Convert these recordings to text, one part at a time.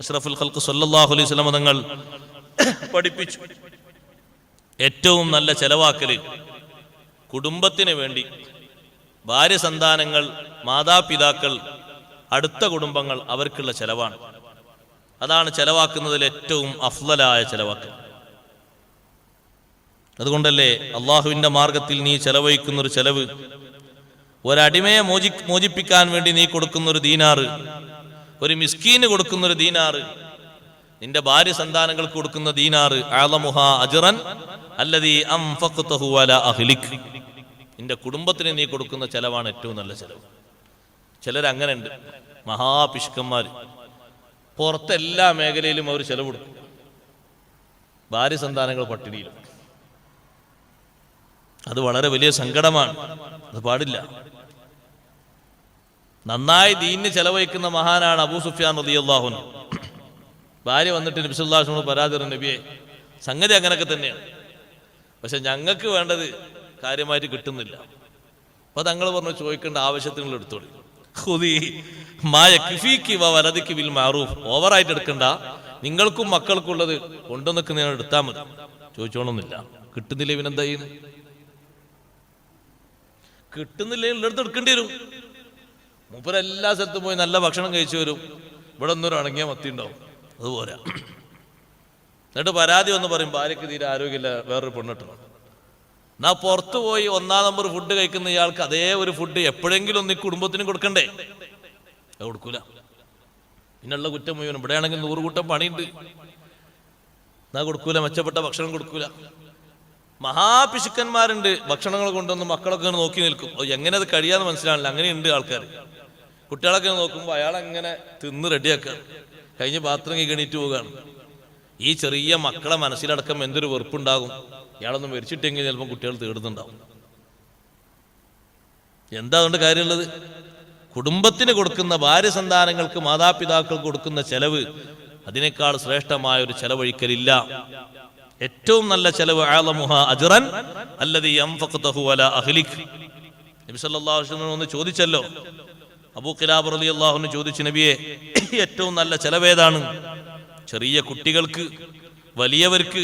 അഷ്റഫുൽ ഖൽക്ക് സല്ലല്ലാഹു അലൈഹി വസല്ലം തങ്ങൾ പഠിപ്പിച്ചു. ഏറ്റവും നല്ല ചെലവാക്കൽ കുടുംബത്തിന് വേണ്ടി ഭാര്യ സന്താനങ്ങൾ മാതാപിതാക്കൾ അടുത്ത കുടുംബങ്ങൾ അവർക്കുള്ള ചെലവാണ്. അതാണ് ചെലവാക്കുന്നതിൽ ഏറ്റവും അഫ്ലലായ ചെലവാക്കൽ. അതുകൊണ്ടല്ലേ അള്ളാഹുവിന്റെ മാർഗത്തിൽ നീ ചെലവഴിക്കുന്ന ഒരു ചെലവ് ഒരടിമയെ മോചി മോചിപ്പിക്കാൻ വേണ്ടി നീ കൊടുക്കുന്ന ഒരു ദീനാറ് ഒരു മിസ്കീന് കൊടുക്കുന്ന ഒരു ദീനാറ്. നിന്റെ ഭാര്യ സന്താനങ്ങൾക്ക് കൊടുക്കുന്ന ദീനാറ് ആലമുഹ അജറൻ നിന്റെ കുടുംബത്തിന് നീ കൊടുക്കുന്ന ചെലവാണ് ഏറ്റവും നല്ല ചെലവ്. ചിലരങ്ങനെ ഉണ്ട് മഹാപിഷ്കന്മാർ പുറത്തെല്ലാ മേഖലയിലും അവർ ചെലവ് കൊടുക്കും. ഭാര്യ സന്താനങ്ങൾ പട്ടിണിയിലും. അത് വളരെ വലിയ സങ്കടമാണ്. അത് പാടില്ല. നന്നായി ദീനിന് ചെലവഴിക്കുന്ന മഹാനാണ് അബൂ സുഫിയാൻ റളിയല്ലാഹു അൻഹു. ഭാര്യ വന്നിട്ട് നബിസുല്ലാഹിനോട് പരാതി നബിയെ സംഗതി അങ്ങനെയൊക്കെ തന്നെയാണ്. പക്ഷെ ഞങ്ങൾക്ക് വേണ്ടത് കാര്യമായിട്ട് കിട്ടുന്നില്ല. അപ്പൊ തങ്ങൾ പറഞ്ഞു ചോദിക്കേണ്ട ആവശ്യത്തിനുള്ള എടുത്തോളി. ഹുദി മായ മാറൂഫ്. ഓവറായിട്ട് എടുക്കണ്ട. നിങ്ങൾക്കും മക്കൾക്കും ഉള്ളത് കൊണ്ടുവന്നൊക്കെ നിങ്ങൾ എടുത്താൽ മതി. ചോദിച്ചോണമെന്നില്ല കിട്ടുന്നില്ല ഇവനെന്താ ചെയ്യുന്നത് കിട്ടുന്നില്ലേ എടുക്കേണ്ടി വരും. മൂപ്പര് എല്ലാ സ്ഥലത്തും പോയി നല്ല ഭക്ഷണം കഴിച്ചു വരും. ഇവിടെ ഒന്നൊരു അണങ്ങിയ മത്തി ഉണ്ടാവും. അതുപോലെ. എന്നിട്ട് പരാതി വന്ന് പറയും ഭാര്യയ്ക്ക് തീരെ ആരോഗ്യമില്ല വേറൊരു പെണ്ണിട്ടണം എന്നാ പുറത്തു പോയി ഒന്നാം നമ്പർ ഫുഡ് കഴിക്കുന്ന ഇയാൾക്ക് അതേ ഒരു ഫുഡ് എപ്പോഴെങ്കിലും ഒന്ന് ഈ കുടുംബത്തിന് കൊടുക്കണ്ടേ? അത് കൊടുക്കൂല. പിന്നുള്ള കുറ്റം മുഴുവൻ. ഇവിടെയാണെങ്കിൽ നൂറ് കൂട്ടം പണിയുണ്ട്. എന്നാ കൊടുക്കൂല മെച്ചപ്പെട്ട ഭക്ഷണം കൊടുക്കൂല. മഹാപിശുക്കന്മാരുണ്ട് ഭക്ഷണങ്ങൾ കൊണ്ടുവന്ന് മക്കളൊക്കെ നോക്കി നിൽക്കും. എങ്ങനെ അത് കഴിയാന്ന് മനസ്സിലാവില്ല അങ്ങനെയുണ്ട് ആൾക്കാർ കുട്ടികളൊക്കെ നോക്കുമ്പോൾ അയാൾ അങ്ങനെ തിന്ന് റെഡിയാക്കുക? കഴിഞ്ഞ് ബാത്റൂമിൽ ഗണിറ്റ് പോവുകയാണ്. ഈ ചെറിയ മക്കളെ മനസ്സിലടക്കം എന്തൊരു വെറുപ്പുണ്ടാകും? ഇയാളൊന്നും മരിച്ചിട്ടെങ്കിൽ ചിലപ്പോൾ കുട്ടികൾ തേടുന്നുണ്ടാവും. എന്താ അതുകൊണ്ട് കാര്യമുള്ളത്? കുടുംബത്തിന് കൊടുക്കുന്ന ഭാര്യ സന്താനങ്ങൾക്ക് മാതാപിതാക്കൾ കൊടുക്കുന്ന ചെലവ് അതിനേക്കാൾ ശ്രേഷ്ഠമായ ഒരു ചെലവഴിക്കലില്ല. ഏറ്റവും നല്ല ചെലവ് ആലമുഹ അജ്റൻ അല്ലദീ അൻഫഖതഹു അലാ അഹ്ലിക് നബി സല്ലല്ലാഹു അലൈഹി വസല്ലം ഒന്ന് ചോദിച്ചല്ലോ അബൂ ഖിലാബ് റളിയല്ലാഹു അൻഹു ചോദിച്ചു നബിയെ ഏറ്റവും നല്ല ചെലവേതാണ്? ചെറിയ കുട്ടികൾക്ക് വലിയവർക്ക്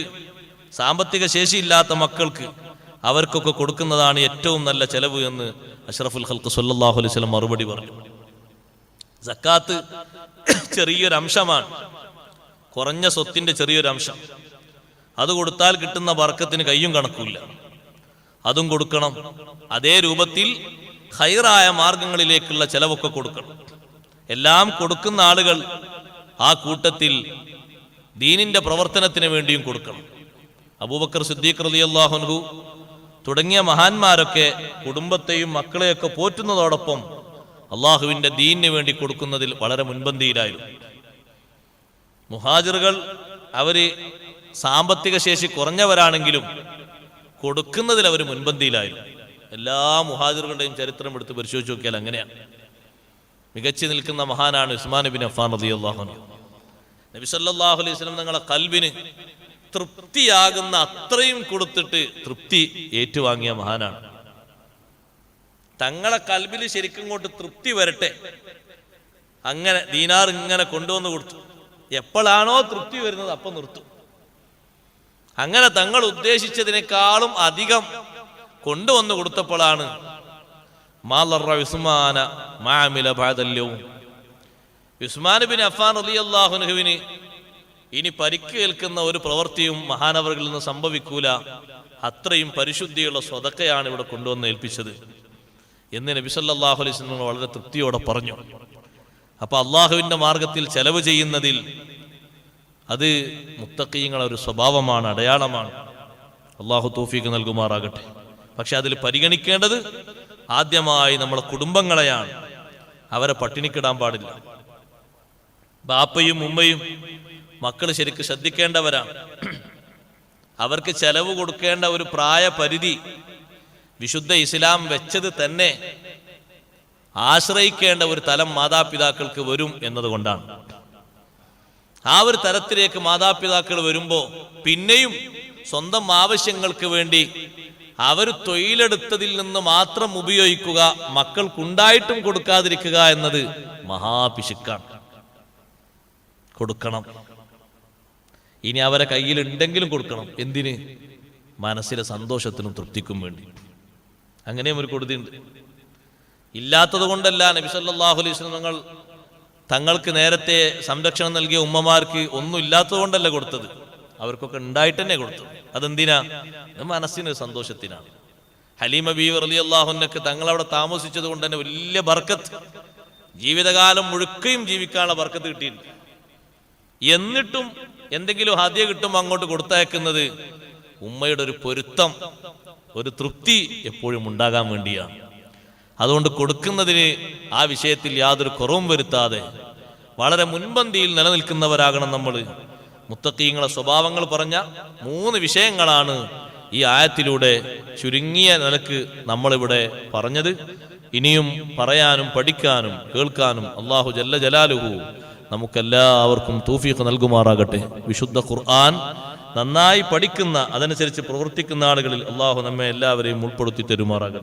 സാമ്പത്തിക ശേഷിയില്ലാത്ത മക്കൾക്ക് അവർക്കൊക്കെ കൊടുക്കുന്നതാണ് ഏറ്റവും നല്ല ചെലവ് എന്ന് അഷ്റഫുൽ ഹൽക്ക് സല്ലാഹു അലൈഹി സ്വലം മറുപടി പറഞ്ഞു. സക്കാത്ത് ചെറിയൊരു അംശമാണ്. കുറഞ്ഞ സ്വത്തിന്റെ ചെറിയൊരു അംശം. അത് കൊടുത്താൽ കിട്ടുന്ന വർക്കത്തിന് കയ്യും കണക്കില്ല. അതും കൊടുക്കണം. അതേ രൂപത്തിൽ ഹൈറായ മാർഗങ്ങളിലേക്കുള്ള ചെലവൊക്കെ കൊടുക്കണം. എല്ലാം കൊടുക്കുന്ന ആളുകൾ ആ കൂട്ടത്തിൽ ദീനിന്റെ പ്രവർത്തനത്തിന് വേണ്ടിയും കൊടുക്കണം. അബൂബക്കർ സിദ്ദീഖ് റളിയല്ലാഹു തുടങ്ങിയ മഹാന്മാരൊക്കെ കുടുംബത്തെയും മക്കളെയൊക്കെ പോറ്റുന്നതോടൊപ്പം അള്ളാഹുവിന്റെ ദീനിന് വേണ്ടി കൊടുക്കുന്നതിൽ വളരെ മുൻപന്തിയിലായിരുന്നു. മുഹാജിറുകൾ അവർ സാമ്പത്തിക ശേഷി കുറഞ്ഞവരാണെങ്കിലും കൊടുക്കുന്നതിൽ അവർ മുൻപന്തിയിലായിരുന്നു. എല്ലാ മുഹാജിറുകളുടെയും ചരിത്രം എടുത്ത് പരിശോധിച്ച് നോക്കിയാൽ അങ്ങനെയാണ്. മികച്ചു നിൽക്കുന്ന മഹാനാണ് ഉസ്മാൻ ബിൻ അഫാൻ റളിയല്ലാഹു അള്ളാഹു നബി സല്ലാഹു അലൈഹി സ്വലം തങ്ങളെ കൽബിന് തൃപ്തിയാകുന്ന അത്രയും കൊടുത്തിട്ട് തൃപ്തി ഏറ്റുവാങ്ങിയ മഹാനാണ്. തങ്ങളെ കൽബിൽ ശരിക്കും കൊണ്ട് തൃപ്തി വരട്ടെ. അങ്ങനെ ദീനാർ ഇങ്ങനെ കൊണ്ടുവന്ന് കൊടുത്തു. എപ്പോഴാണോ തൃപ്തി വരുന്നത് അപ്പൊ നിർത്തും. അങ്ങനെ തങ്ങൾ ഉദ്ദേശിച്ചതിനേക്കാളും അധികം കൊണ്ടുവന്ന് കൊടുത്തപ്പോഴാണ് വിസ്മാന മാമില ഭാതല്യവും ഉസ്മാൻ ബിൻ അഫാൻ അലി അള്ളാഹുനുഹുവിന് ഇനി പരിക്ക് കേൾക്കുന്ന ഒരു പ്രവൃത്തിയും മഹാനവറിൽ നിന്ന് സംഭവിക്കൂല. അത്രയും പരിശുദ്ധിയുള്ള സ്വതക്കയാണ് ഇവിടെ കൊണ്ടുവന്ന് ഏൽപ്പിച്ചത്. എന്ന് നബി സല്ലല്ലാഹു അലൈഹി വസല്ലം വളരെ തൃപ്തിയോടെ പറഞ്ഞു. അപ്പൊ അള്ളാഹുവിന്റെ മാർഗത്തിൽ ചെലവ് ചെയ്യുന്നതിൽ അത് മുത്തക്കീങ്ങളെ ഒരു സ്വഭാവമാണ് അടയാളമാണ്. അള്ളാഹു തൗഫീഖ് നൽകുമാറാകട്ടെ. പക്ഷെ അതിൽ പരിഗണിക്കേണ്ടത് ആദ്യമായി നമ്മളെ കുടുംബങ്ങളെയാണ്. അവരെ പട്ടിണിക്കിടാൻ പാടില്ല. ബാപ്പയും ഉമ്മയും മക്കൾ ശരിക്ക് ശ്രദ്ധിക്കേണ്ടവരാണ്. അവർക്ക് ചെലവ് കൊടുക്കേണ്ട ഒരു പ്രായ പരിധി വിശുദ്ധ ഇസ്ലാം വെച്ചത് തന്നെ ആശ്രയിക്കേണ്ട ഒരു തലം മാതാപിതാക്കൾക്ക് വരും എന്നതുകൊണ്ടാണ്. ആ ഒരു തരത്തിലേക്ക് മാതാപിതാക്കൾ വരുമ്പോ പിന്നെയും സ്വന്തം ആവശ്യങ്ങൾക്ക് വേണ്ടി അവർ തൊഴിലെടുത്തതിൽ നിന്ന് മാത്രം ഉപയോഗിക്കുക മക്കൾക്കുണ്ടായിട്ടും കൊടുക്കാതിരിക്കുക എന്നത് മഹാപിശുക്കാണ് കൊടുക്കണം. ഇനി അവരെ കയ്യിൽ ഉണ്ടെങ്കിലും കൊടുക്കണം. എന്തിന്? മനസ്സിലെ സന്തോഷത്തിനും തൃപ്തിക്കും വേണ്ടി. അങ്ങനെയും ഒരു കൊടുതിയുണ്ട്. ഇല്ലാത്തത് കൊണ്ടല്ല നബി സല്ലല്ലാഹു അലൈഹി തങ്ങൾക്ക് നേരത്തെ സംരക്ഷണം നൽകിയ ഉമ്മമാർക്ക് ഒന്നും ഇല്ലാത്തത് കൊണ്ടല്ല കൊടുത്തത്. അവർക്കൊക്കെ ഉണ്ടായിട്ട് തന്നെ കൊടുത്തു. അതെന്തിനാ? അത് മനസ്സിന് സന്തോഷത്തിനാണ്. ഹലീമ ബീവർ അലി അള്ളാഹുനൊക്കെ തങ്ങൾ അവിടെ താമസിച്ചത് കൊണ്ട് തന്നെ വലിയ ബർക്കത്ത്. ജീവിതകാലം മുഴുക്കയും ജീവിക്കാനുള്ള ബർക്കത്ത് കിട്ടിയിട്ടുണ്ട് എന്നിട്ടും എന്തെങ്കിലും ഹദ്യ കിട്ടുമ്പോൾ അങ്ങോട്ട് കൊടുത്തയക്കുന്നത് ഉമ്മയുടെ ഒരു പൊരുത്തം ഒരു തൃപ്തി എപ്പോഴും ഉണ്ടാകാൻ വേണ്ടിയാണ്. അതുകൊണ്ട് കൊടുക്കുന്നതിന് ആ വിഷയത്തിൽ യാതൊരു കുറവും വരുത്താതെ വളരെ മുൻപന്തിയിൽ നിലനിൽക്കുന്നവരാകണം നമ്മൾ മുത്തക്കീങ്ങളെ സ്വഭാവങ്ങൾ പറഞ്ഞ മൂന്ന് വിഷയങ്ങളാണ് ഈ ആയത്തിലൂടെ ചുരുങ്ങിയ നിലയ്ക്ക് നമ്മളിവിടെ പറഞ്ഞത്. ഇനിയും പറയാനും പഠിക്കാനും കേൾക്കാനും അള്ളാഹു ജല്ല ജലാലുഹു നമുക്കെല്ലാവർക്കും തൂഫീഖ് നൽകുമാറാകട്ടെ. വിശുദ്ധ ഖുർആൻ നന്നായി പഠിക്കുന്ന അതനുസരിച്ച് പ്രവർത്തിക്കുന്ന ആളുകളിൽ അള്ളാഹു നമ്മെ എല്ലാവരെയും ഉൾപ്പെടുത്തി തരുമാറാകട്ടെ.